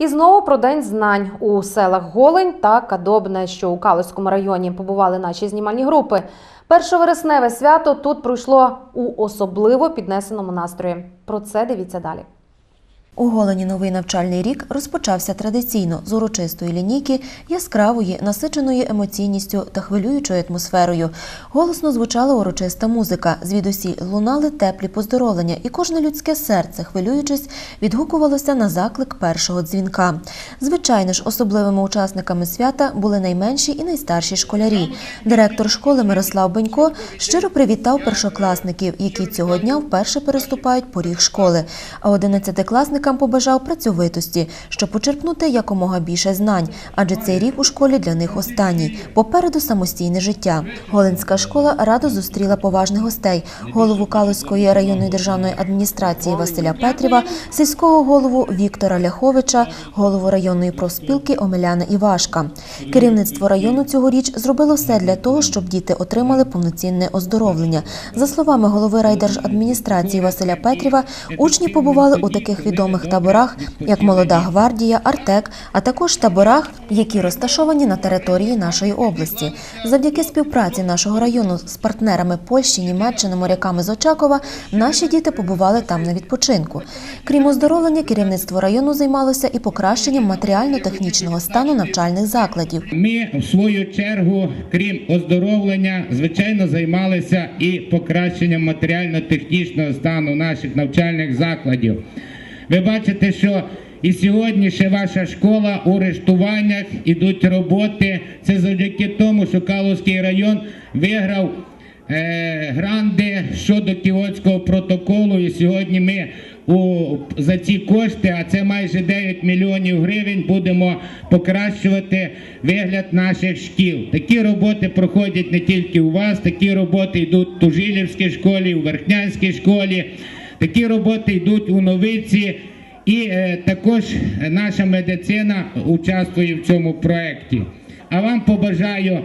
І знову про день знань у селах Голень та Кадобне, що у Калицькому районі побували наші знімальні групи. Першовересневе свято тут пройшло у особливо піднесеному настрої. Про це дивіться далі. У Голені новий навчальний рік розпочався традиційно з урочистої лінійки, яскравої, насиченої емоційністю та хвилюючою атмосферою. Голосно звучала урочиста музика. Звідусі лунали теплі поздоровлення, і кожне людське серце, хвилюючись, відгукувалося на заклик першого дзвінка. Звичайно ж, особливими учасниками свята були найменші і найстарші школярі. Директор школи Мирослав Бенько щиро привітав першокласників, які цього дня вперше переступають поріг школи. А одинадцятикласникам побажав працьовитості, щоб почерпнути якомога більше знань, адже цей рік у школі для них останній. Попереду самостійне життя. Голинська школа радо зустріла поважних гостей: голову Калузької районної державної адміністрації Василя Петріва, сільського голову Віктора Ляховича, голову районної профспілки Омеляна Івашка. Керівництво району цьогоріч зробило все для того, щоб діти отримали повноцінне оздоровлення. За словами голови райдержадміністрації Василя Петріва, учні побували у таких відомих таборах, як Молода гвардія, Артек, а також таборах, які розташовані на території нашої області. Завдяки співпраці нашого району з партнерами Польщі, Німеччини, моряками з Очакова, наші діти побували там на відпочинку. Крім оздоровлення, керівництво району займалося і покращенням матеріально-технічного стану навчальних закладів. Ми, в свою чергу, крім оздоровлення, звичайно, займалися і покращенням матеріально-технічного стану наших навчальних закладів. Ви бачите, що і сьогодні ще ваша школа у рештуваннях ідуть роботи. Це завдяки тому, що Калузький район виграв е, гранди щодо Кіотського протоколу. І сьогодні ми у, за ці кошти, а це майже 9 мільйонів гривень, будемо покращувати вигляд наших шкіл. Такі роботи проходять не тільки у вас, такі роботи йдуть в Тужилівській школі, у Верхнянській школі, такі роботи йдуть у Новиці. І е, також наша медицина участвує в цьому проєкті. А вам побажаю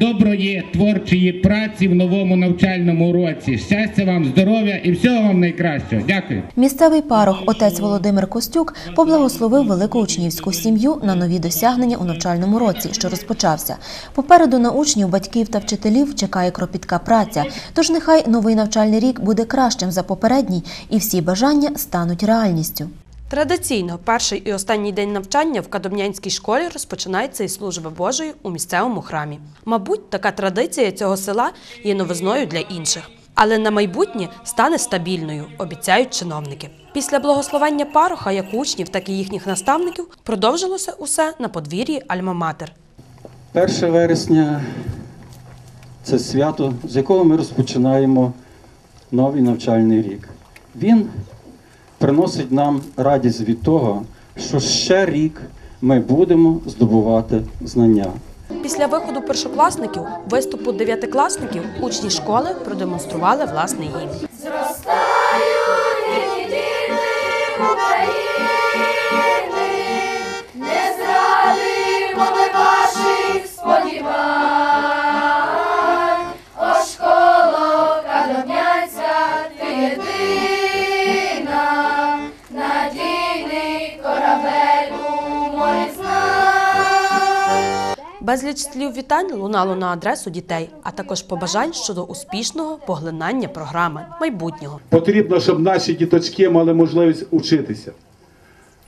доброї творчої праці в новому навчальному році. Щастя вам, здоров'я і всього вам найкращого. Дякую. Місцевий парох, отець Володимир Костюк, поблагословив велику учнівську сім'ю на нові досягнення у навчальному році, що розпочався. Попереду на учнів, батьків та вчителів чекає кропітка праця. Тож нехай новий навчальний рік буде кращим за попередній, і всі бажання стануть реальністю. Традиційно перший і останній день навчання в Кадомнянській школі розпочинається із служби Божої у місцевому храмі. Мабуть, така традиція цього села є новизною для інших. Але на майбутнє стане стабільною, обіцяють чиновники. Після благословення пароха, як учнів, так і їхніх наставників, продовжилося усе на подвір'ї Альма-Матер. 1 вересня це свято, з якого ми розпочинаємо новий навчальний рік. Він приносить нам радість від того, що ще рік ми будемо здобувати знання. Після виходу першокласників, виступу дев'ятикласників, учні школи продемонстрували власний гімн. Безліч слів вітань лунало на адресу дітей, а також побажань щодо успішного поглинання програми майбутнього. Потрібно, щоб наші діточки мали можливість учитися.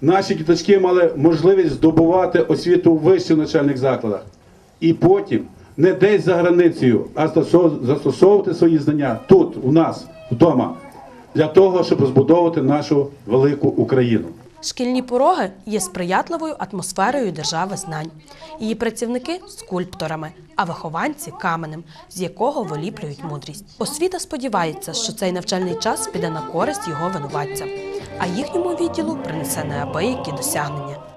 Наші діточки мали можливість здобувати освіту у вищих навчальних закладах. І потім не десь за границею, а застосов- застосовувати свої знання тут, у нас, вдома, для того, щоб розбудовувати нашу велику Україну. Шкільні пороги є сприятливою атмосферою держави знань. Її працівники скульпторами, а вихованці каменем, з якого виліплюють мудрість. Освіта сподівається, що цей навчальний час піде на користь його винуватцям, а їхньому відділу принесе неабиякі досягнення.